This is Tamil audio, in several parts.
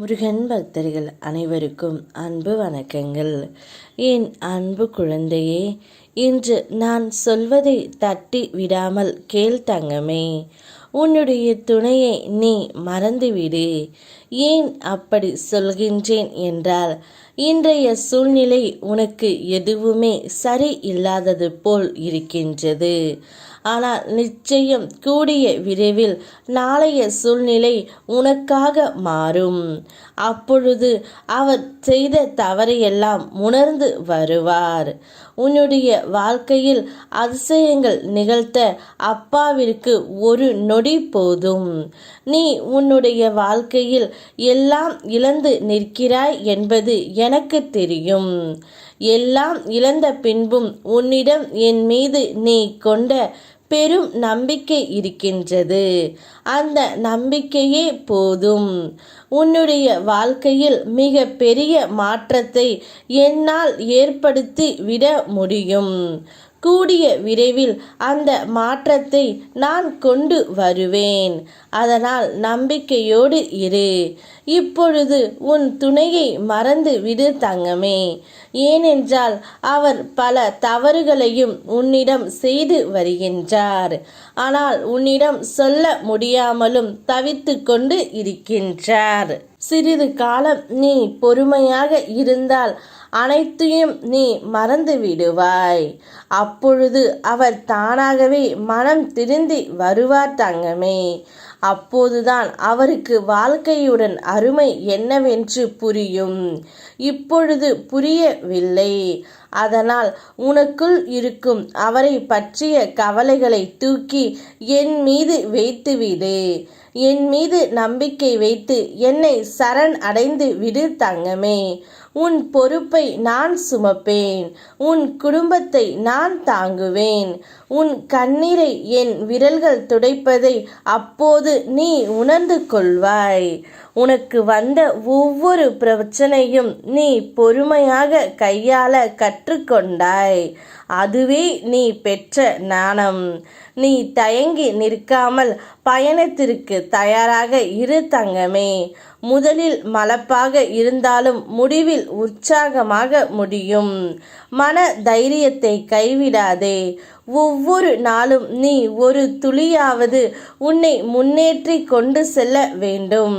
முருகன் பக்தர்கள் அனைவருக்கும் அன்பு வணக்கங்கள். என் அன்பு குழந்தையே இன்று நான் சொல்வதை தட்டி விடாமல் கேள் தங்கமே. உன்னுடைய துணையை நீ மறந்துவிடு. ஏன் அப்படி சொல்கின்றேன் என்றால் இன்றைய சூழ்நிலை உனக்கு எதுவுமே சரி இல்லாதது போல் இருக்கின்றது. ஆனால் நிச்சயம் கூடிய விரைவில் நாளைய சூழ்நிலை உனக்காக மாறும். அப்பொழுது அவர் செய்த தவறையெல்லாம் உணர்ந்து வருவார். உன்னுடைய வாழ்க்கையில் அதிசயங்கள் நிகழ்த்த அப்பாவிற்கு ஒரு நொடி போதும். நீ உன்னுடைய வாழ்க்கையில் எல்லாம் இழந்து நிற்கிறாய் என்பது எனக்கு தெரியும். எல்லாம் இழந்த பின்பும் உன்னிடம் என் மீது நீ கொண்ட பெரும் நம்பிக்கை இருக்கின்றது. அந்த நம்பிக்கையே போதும். உன்னுடைய வாழ்க்கையில் மிக பெரிய மாற்றத்தை என்னால் ஏற்படுத்தி விட முடியும். கூடிய விரைவில் அந்த மாற்றத்தை நான் கொண்டு வருவேன். அதனால் நம்பிக்கையோடு இரு. இப்பொழுது உன் துணையை மறந்து விடு தங்கமே. ஏனென்றால் அவர் பல தவறுகளையும் உன்னிடம் செய்து வருகின்றார். ஆனால் உன்னிடம் சொல்ல முடியாமலும் தவித்து கொண்டு இருக்கின்றார். சிறிது காலம் நீ பொறுமையாக இருந்தால் அனைத்தையும் நீ மறந்து விடுவாய். அப்பொழுது அவர் தானாகவே மனம் திருந்தி வருவார் தங்கமே. அப்போதுதான் அவருக்கு வாழ்க்கையுடன் அருமை என்னவென்று புரியும். இப்பொழுது புரியவில்லை. அதனால் உனக்குள் இருக்கும் அவரை பற்றிய கவலைகளை தூக்கி என் மீது வைத்துவிடு என் மீது நம்பிக்கை வைத்து என்னை சரண் அடைந்து விடு தங்கமே. உன் பொறுப்பை நான் சுமப்பேன். உன் குடும்பத்தை நான் தாங்குவேன். உன் கண்ணீரை என் விரல்கள் துடைப்பதை அப்போது நீ உணர்ந்து கொள்வாய். உனக்கு வந்த ஒவ்வொரு பிரச்சனையும் நீ பொறுமையாக கையாள கற்றுக்கொண்டாய். அதுவே நீ பெற்ற நாணம் நீ தயங்கி நிற்காமல் பயணத்திற்கு தயாராக இரு தங்கமே. முதலில் மலப்பாக இருந்தாலும் முடிவில் உற்சாகமாக முடியும். மன தைரியத்தை கைவிடாதே. ஒவ்வொரு நாளும் நீ ஒரு துளியாவது உன்னை முன்னேற்றி கொண்டு செல்ல வேண்டும்.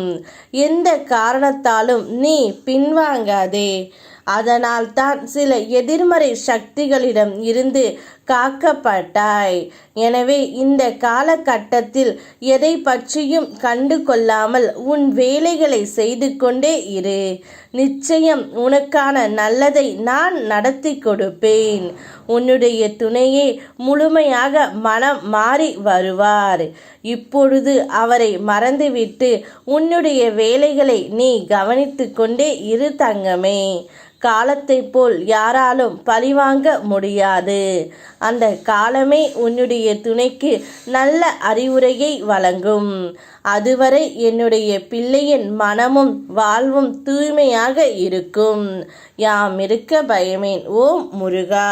எந்த காரணத்தாலும் நீ பின்வாங்காதே. அதனால் தான் சில எதிர்மறை சக்திகளிடம் இருந்து காக்கப்பட்டாய். எனவே இந்த காலகட்டத்தில் எதை பற்றியும் கண்டு கொள்ளாமல் உன் வேலைகளை செய்து கொண்டே இரு. நிச்சயம் உனக்கான நல்லதை நான் நடத்தி கொடுப்பேன். உன்னுடைய துணையே முழுமையாக மனம் மாறி வருவார். இப்பொழுது அவரை மறந்துவிட்டு உன்னுடைய வேலைகளை நீ கவனித்து கொண்டே இரு தங்கமே. காலத்தை போல் யாராலும் பழிவாங்க முடியாது. அந்த காலமே உன்னுடைய துணைக்கு நல்ல அறிவுரையை வழங்கும். அதுவரை என்னுடைய பிள்ளையின் மனமும் வாழ்வும் தூய்மையாக இருக்கும். யாம் இருக்க பயமேன் ஓம் முருகா.